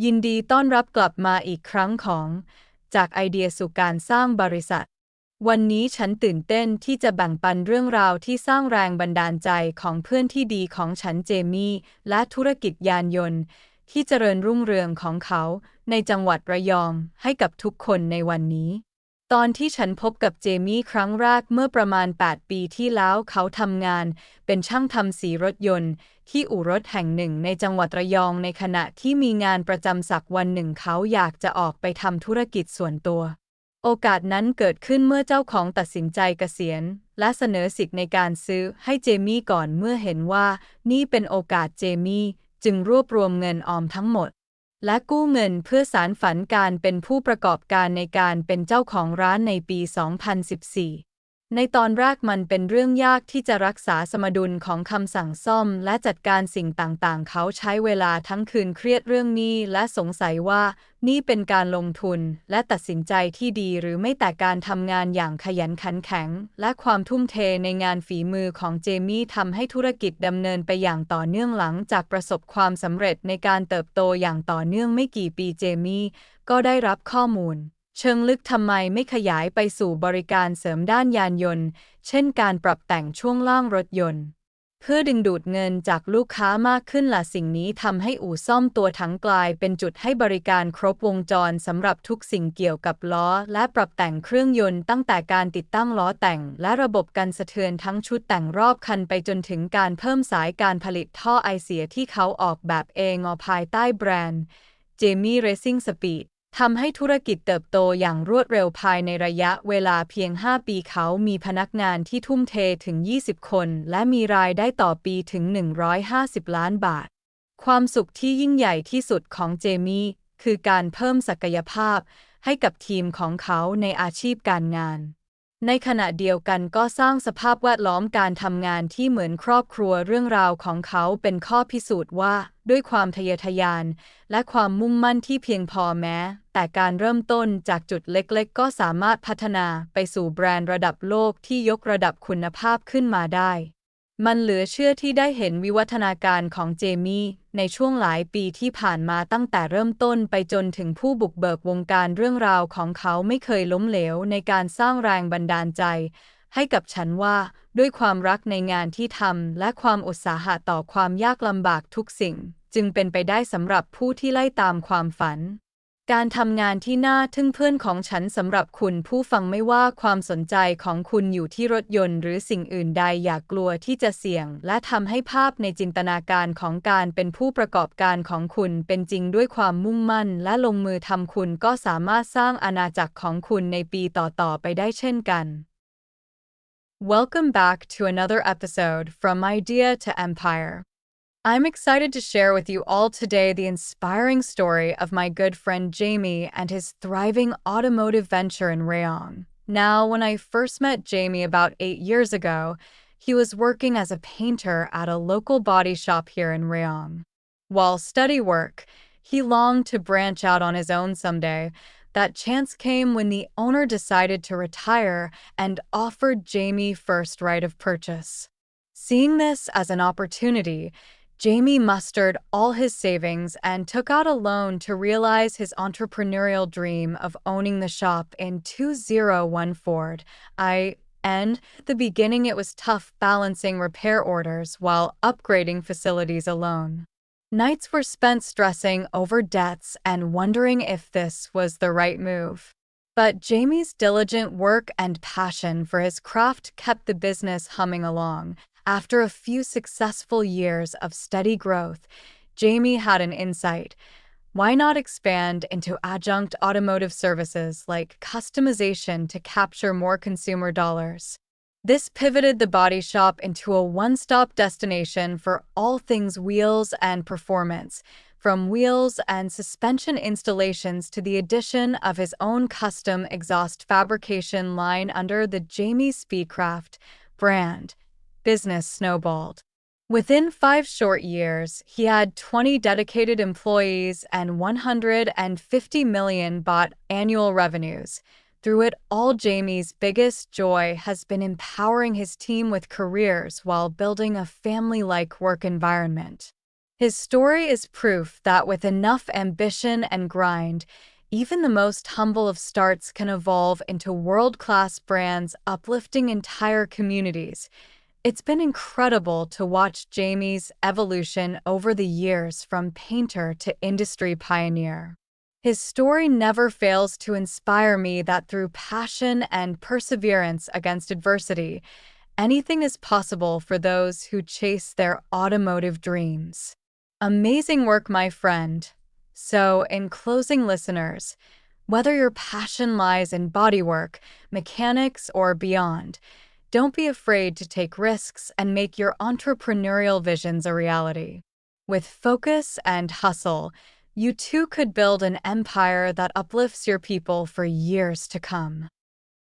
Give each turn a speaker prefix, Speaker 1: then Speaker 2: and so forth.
Speaker 1: ยินดีต้อนรับกลับมาอีกครั้งของ จากไอเดียสู่การสร้างบริษัท วันนี้ฉันตื่นเต้นที่จะแบ่งปันเรื่องราวที่สร้างแรงบันดาลใจของเพื่อนที่ดีของฉันเจมี่ และธุรกิจยานยนต์ ที่เจริญรุ่งเรืองของเขาในจังหวัดระยองให้กับทุกคนในวันนี้ ตอนที่ฉันพบกับเจมี่ครั้งแรกเมื่อประมาณ 8 ปีที่แล้วเขาทำงาน เป็นช่างทำสีรถยนต์ ที่อู่รถแห่งหนึ่งในจังหวัดระยองในขณะที่มีงานประจำสักวันหนึ่งเขาอยากจะออกไปทำธุรกิจส่วนตัว โอกาสนั้นเกิดขึ้นเมื่อเจ้าของตัดสินใจเกษียณ และเสนอสิทธิ์ในการซื้อให้เจมี่ก่อนเมื่อเห็นว่า นี่เป็นโอกาสเจมี่จึงรวบรวมเงินออมทั้งหมด และกู้เงินเพื่อสารฝันการเป็นผู้ประกอบการในการเป็นเจ้าของร้านในปี 2014 ในตอนแรกมันเป็นเรื่องยากที่จะรักษาสมดุลของคำสั่งซ่อม และจัดการสิ่งต่างๆ เขาใช้เวลาทั้งคืนเครียดเรื่องนี้ และสงสัยว่า นี่เป็นการลงทุน และตัดสินใจที่ดีหรือไม่แต่การทำงานอย่างขยันขันแข็ง และความทุ่มเทในงานฝีมือของเจมี่ทำให้ธุรกิจดำเนินไปอย่างต่อเนื่องหลังจากประสบความสำเร็จในการเติบโตอย่างต่อเนื่องไม่กี่ปีเจมี่ก็ได้รับข้อมูล เชิงลึกทำไมไม่ขยายไปสู่บริการเสริมด้านยานยนต์ เช่นการปรับแต่งช่วงล่างรถยนต์ เพื่อดึงดูดเงินจากลูกค้ามากขึ้นล่ะสิ่งนี้ทำให้อู่ซ่อมตัวถังกลายเป็นจุดให้บริการครบวงจรสำหรับทุกสิ่งเกี่ยวกับล้อ และปรับแต่งเครื่องยนต์ตั้งแต่การติดตั้งล้อแต่ง และระบบกันสะเทือนทั้งชุดแต่งรอบคันไปจนถึงการเพิ่มสายการผลิตท่อไอเสียที่เขาออกแบบเองอภายใต้แบรนด์ Jamie Racing Speed ทำให้ธุรกิจเติบโตอย่างรวดเร็วภายในระยะเวลาเพียง 5 ปีเขามีพนักงานที่ทุ่มเทถึง 20 คน และมีรายได้ต่อปีถึง 150 ล้านบาท ความสุขที่ยิ่งใหญ่ที่สุดของเจมี่คือการเพิ่มศักยภาพให้กับทีมของเขาในอาชีพการงาน ในขณะเดียวกันก็สร้างสภาพแวดล้อมการทำงานที่เหมือนครอบครัวเรื่องราวของเขาเป็นข้อพิสูจน์ว่า ด้วยความทะเยอทะยาน และความมุ่งมั่นที่เพียงพอแม้ แต่การเริ่มต้นจากจุดเล็กๆ ก็สามารถพัฒนาไปสู่แบรนด์ระดับโลกที่ยกระดับคุณภาพขึ้นมาได้ มันเหลือเชื่อที่ได้เห็นวิวัฒนาการของเจมี่ในช่วงหลายปีที่ผ่านมาตั้งแต่เริ่มต้นไปจนถึงผู้บุกเบิกวงการเรื่องราวของเขาไม่เคยล้มเหลวในการสร้างแรงบันดาลใจ ให้กับฉันว่า ด้วยความรักในงานที่ทำและความอุตสาหะต่อความยากลำบากทุกสิ่ง จึงเป็นไปได้สำหรับผู้ที่ไล่ตามความฝัน การทำงานที่น่าทึ่งเพื่อนของฉันสำหรับคุณผู้ฟังไม่ว่าความสนใจของคุณอยู่ที่รถยนต์หรือสิ่งอื่นใดอย่ากลัวที่จะเสี่ยง และทำให้ภาพในจินตนาการของการเป็นผู้ประกอบการของคุณเป็นจริงด้วยความมุ่งมั่น และลงมือทำคุณก็สามารถสร้างอาณาจักรของคุณในปีต่อๆไปได้เช่นกัน Welcome back to another episode From Idea to Empire. I'm excited to share with you all today the inspiring story of my good friend Jamie and his thriving automotive venture in Rayong. Now, when I first met Jamie about eight years ago, he was working as a painter at a local body shop here in Rayong. While study work, he longed to branch out on his own someday, that chance came when the owner decided to retire and offered Jamie first right of purchase. Seeing this as an opportunity, Jamie mustered all his savings and took out a loan to realize his entrepreneurial dream of owning the shop in 201 Ford. I and the beginning it was tough balancing repair orders while upgrading facilities alone. Nights were spent stressing over debts and wondering if this was the right move. But Jamie's diligent work and passion for his craft kept the business humming along. After a few successful years of steady growth, Jamie had an insight. Why not expand into adjunct automotive services like customization to capture more consumer dollars? This pivoted the body shop into a one stop destination for all things wheels and performance, from wheels and suspension installations to the addition of his own custom exhaust fabrication line under the Jamie Speedcraft brand. Business snowballed. Within five short years, he had 20 dedicated employees and 150 million bought annual revenues. Through it all, Jamie's biggest joy has been empowering his team with careers while building a family like work environment. His story is proof that with enough ambition and grind, even the most humble of starts can evolve into world class brands, uplifting entire communities. It's been incredible to watch Jamie's evolution over the years from painter to industry pioneer. His story never fails to inspire me that through passion and perseverance against adversity, anything is possible for those who chase their automotive dreams. Amazing work, my friend. So, in closing, listeners, whether your passion lies in bodywork, mechanics, or beyond, don't be afraid to take risks and make your entrepreneurial visions a reality. With focus and hustle, you too could build an empire that uplifts your people for years to come.